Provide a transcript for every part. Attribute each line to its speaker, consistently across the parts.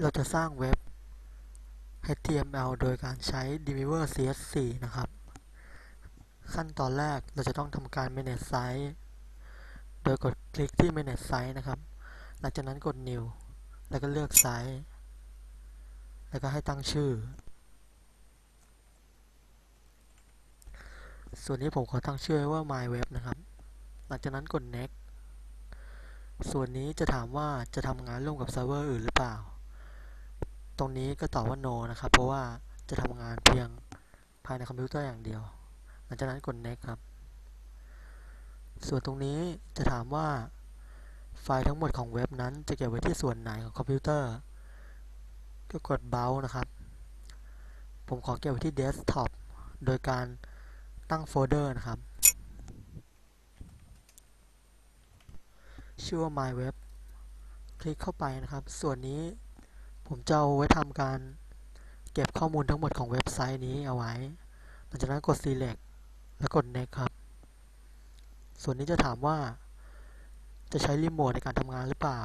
Speaker 1: เราจะสร้างเว็บ HTML โดยการใช้ Dreamweaver CS4 นะครับ ขั้นตอนแรกเราจะต้องทำการ manage site โดยกดคลิกที่ manage site นะครับ หลังจากนั้นกด new แล้วก็เลือก site แล้วก็ให้ตั้งชื่อ ส่วนนี้ผมขอตั้งชื่อว่า my web นะครับ หลังจากนั้นกด next ส่วนนี้จะถามว่าจะทำงานร่วมกับเซิร์ฟเวอร์อื่นหรือเปล่า ตรงนี้ก็ตอบว่า no นะครับ เพราะว่าจะทำงานเพียงภายในคอมพิวเตอร์อย่างเดียว หลังจากนั้นกด next ครับ ส่วนตรงนี้จะถามว่าไฟล์ทั้งหมดของเว็บนั้นจะเก็บไว้ที่ส่วนไหนของคอมพิวเตอร์ ก็กด browse นะครับ ผมขอเก็บไว้ที่ desktop โดยการตั้งโฟลเดอร์นะครับ ชื่อว่า my web คลิกเข้าไปนะครับ ส่วนนี้ ผมจะเอาไว้ทำการเก็บข้อมูลทั้งหมดของเว็บไซต์นี้เอาไว้ หลังจากนั้นกด select แล้วกด next ครับ ส่วนนี้จะถามว่า จะใช้รีโมทในการทำงานหรือเปล่า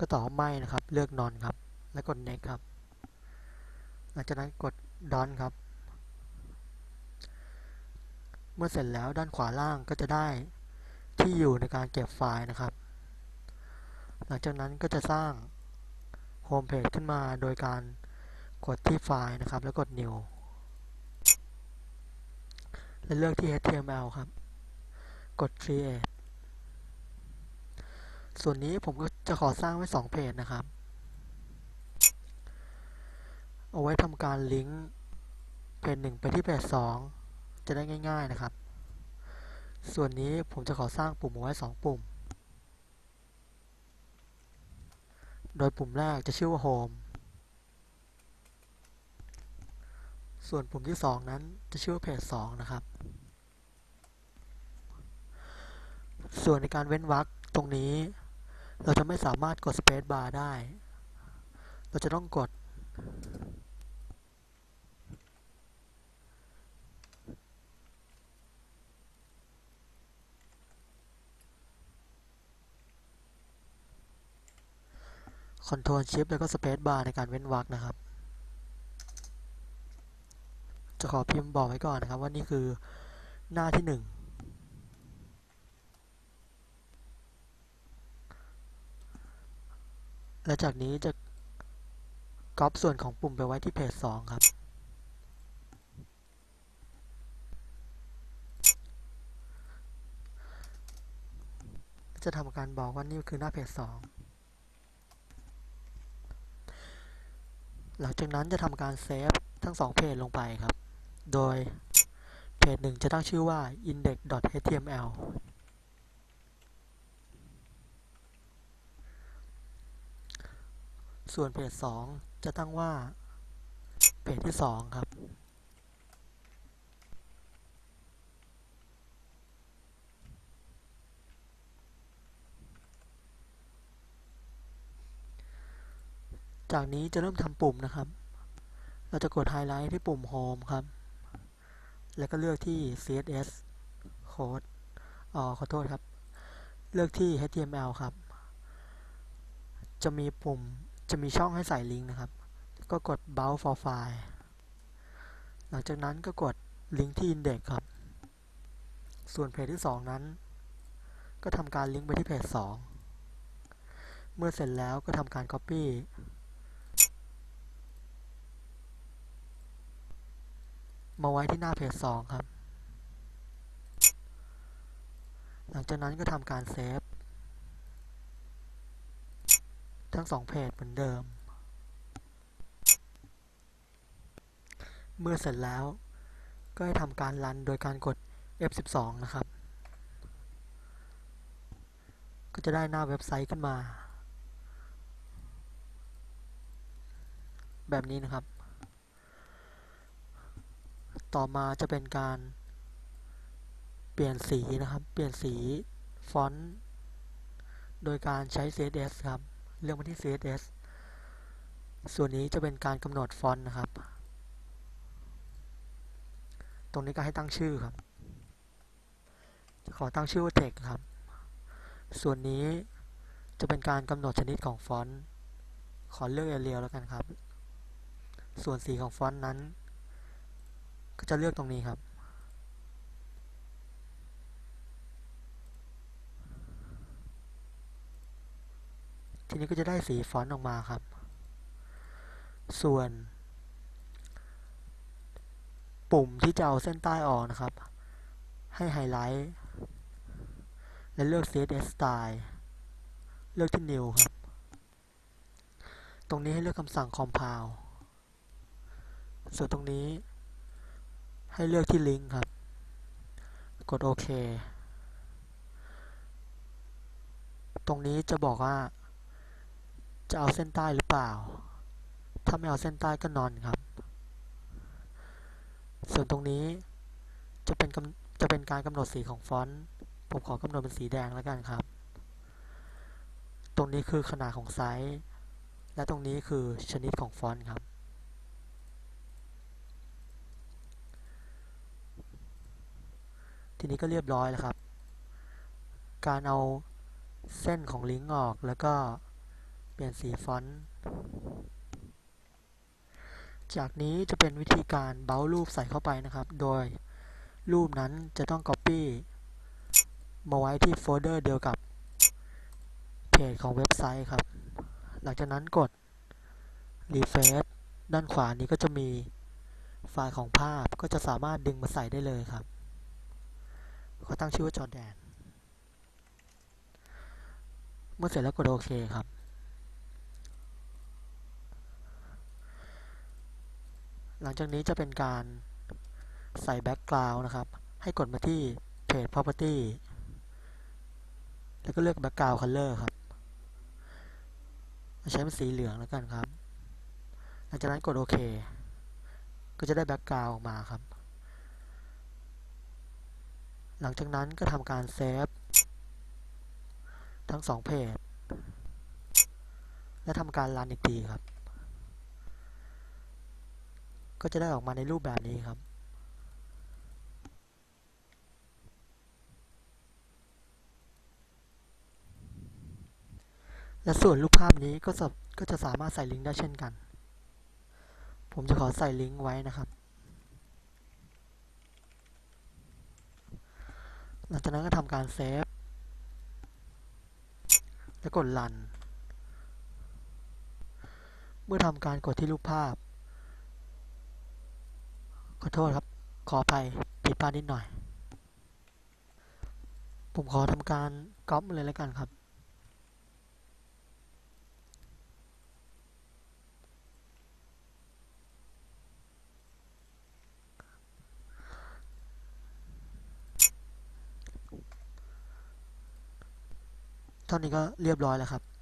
Speaker 1: ก็ตอบไม่นะครับ เลือก none ครับ แล้วกด next ครับ หลังจากนั้นกด done ครับ เมื่อเสร็จแล้วด้านขวาล่างก็จะได้ที่อยู่ในการเก็บไฟล์นะครับ หลังจากนั้นก็จะสร้าง โฮมเพจขึ้นมาโดยการกดที่ไฟล์นะครับ แล้วกด new และเลือกที่ html ครับ กด create ส่วนนี้ผมก็จะขอสร้างไว้ 2 เพจนะครับ เอาไว้ทำการลิงก์เพจ1ไปที่เพจ2 จะได้ง่าย ๆนะครับ ส่วนนี้ผมจะขอสร้างปุ่มเอาไว้ 2 ปุ่ม โดยปุ่มแรกจะชื่อว่า Home ส่วนปุ่มที่ 2 นั้นจะชื่อว่าเพจ2นะครับ ส่วนในการเว้นวรรคตรงนี้ เราจะไม่สามารถกด Space Bar ได้ เราจะต้องกด Ctrl Shift แล้วก็ Space Bar ในการเว้นวรรคนะครับ จะขอพิมพ์บอกไว้ก่อนนะครับว่านี่คือหน้าที่หนึ่งและจากนี้จะก๊อปส่วนของปุ่มไปไว้ที่เพจ2ครับ จะทำการบอกว่านี่คือหน้าเพจ2 หลังจากนั้นจะทำการเซฟทั้ง2เพจลงไปครับ โดยเพจหนึ่งจะตั้งชื่อว่า index.html ส่วนเพจ2จะตั้งว่าเพจที่ 2 ครับ จากนี้จะเริ่มทำปุ่มนะครับ เราจะกดไฮไลท์ที่ปุ่ม Home ครับ แล้วก็เลือกที่ CSS Code อ๋อขอโทษครับ เลือกที่ HTML ครับ จะมีปุ่ม จะมีช่องให้ใส่ลิงก์นะครับ ก็กด Browse for file หลังจากนั้นก็กดลิงก์ที่ Index ครับ ส่วนเพจที่ 2 นั้น ก็ทำการลิงก์ไปที่เพจ 2 เมื่อเสร็จแล้วก็ทำการ Copy มาไว้ที่หน้าเพจ2ครับ หลังจากนั้นก็ทำการเซฟ ทั้ง2เพจเหมือนเดิม เมื่อเสร็จแล้ว ก็ให้ทำการรันโดยการกด F12 นะครับ ก็จะได้หน้าเว็บไซต์ขึ้นมา แบบนี้นะครับ ต่อมาจะเป็นการเปลี่ยนสีนะครับ เปลี่ยนสีฟอนต์โดยการใช้ CSS ครับ เลือกมาที่ CSS ส่วนนี้จะเป็นการกำหนดฟอนต์นะครับ ตรงนี้ก็ให้ตั้งชื่อครับ จะขอตั้งชื่อว่า text ครับ ส่วนนี้จะเป็นการกำหนดชนิดของฟอนต์ ขอเลือกเรียวแล้วกันครับ ส่วนสีของฟอนต์นั้น ก็จะเลือกตรงนี้ครับ ทีนี้ก็จะได้สีฟอนต์ออกมาครับ ส่วน ปุ่มที่จะเอาเส้นใต้ออกนะครับ ให้ไฮไลท์และเลือก CSS Style เลือกที่ New ครับ ตรงนี้ให้เลือกคำสั่ง Compile ส่วนตรงนี้ ให้เลือกที่ Link ครับ กดโอเค ตรงนี้จะบอกว่า จะเอาเส้นใต้หรือเปล่า ถ้าไม่เอาเส้นใต้ก็นอนครับ ส่วนตรงนี้จะเป็นจะเป็นการกำหนดสีของฟอนต์ ผมขอกำหนดเป็นสีแดงแล้วกันครับ ตรงนี้คือขนาดของไซส์ และตรงนี้คือชนิดของฟอนต์ครับ ทีนี้ก็เรียบร้อยแล้วครับ การเอาเส้นของลิงก์ออกแล้วก็เปลี่ยนสีฟอนต์ จากนี้จะเป็นวิธีการเบ้ารูปใส่เข้าไปนะครับ โดยรูปนั้นจะต้อง Copy มาไว้ที่โฟลเดอร์เดียวกับเพจของเว็บไซต์ครับ หลังจากนั้นกด Refresh ด้านขวานี้ก็จะมีไฟล์ของภาพก็จะสามารถดึงมาใส่ได้เลยครับ ขอตั้งชื่อว่าจอแดน เมื่อเสร็จแล้วกดโอเคครับ หลังจากนี้จะเป็นการใส่แบ็กกราวน์นะครับ ให้กดมาที่เพจ property แล้วก็เลือก background color ครับ ใช้เป็นสีเหลืองแล้วกันครับ หลังจากนั้นกดโอเค ก็จะได้แบ็กกราวน์ออกมาครับ หลังจากนั้นก็ทำการเซฟทั้งสองเพจ และทำการรันอีกทีครับ ก็จะได้ออกมาในรูปแบบนี้ครับและส่วนรูปภาพนี้ก็จะก็จะสามารถใส่ลิงก์ได้เช่นกัน ผมจะขอใส่ลิงก์ไว้นะครับ หลังจากนั้นก็ทำการเซฟ แล้วกดรัน เมื่อทำการกดที่รูปภาพ ขอโทษครับ ขออภัยผิดพลาดนิดหน่อย ผมขอทำการก๊อปเลยแล้วกันครับ เท่านี้ก็เรียบร้อยแล้วครับ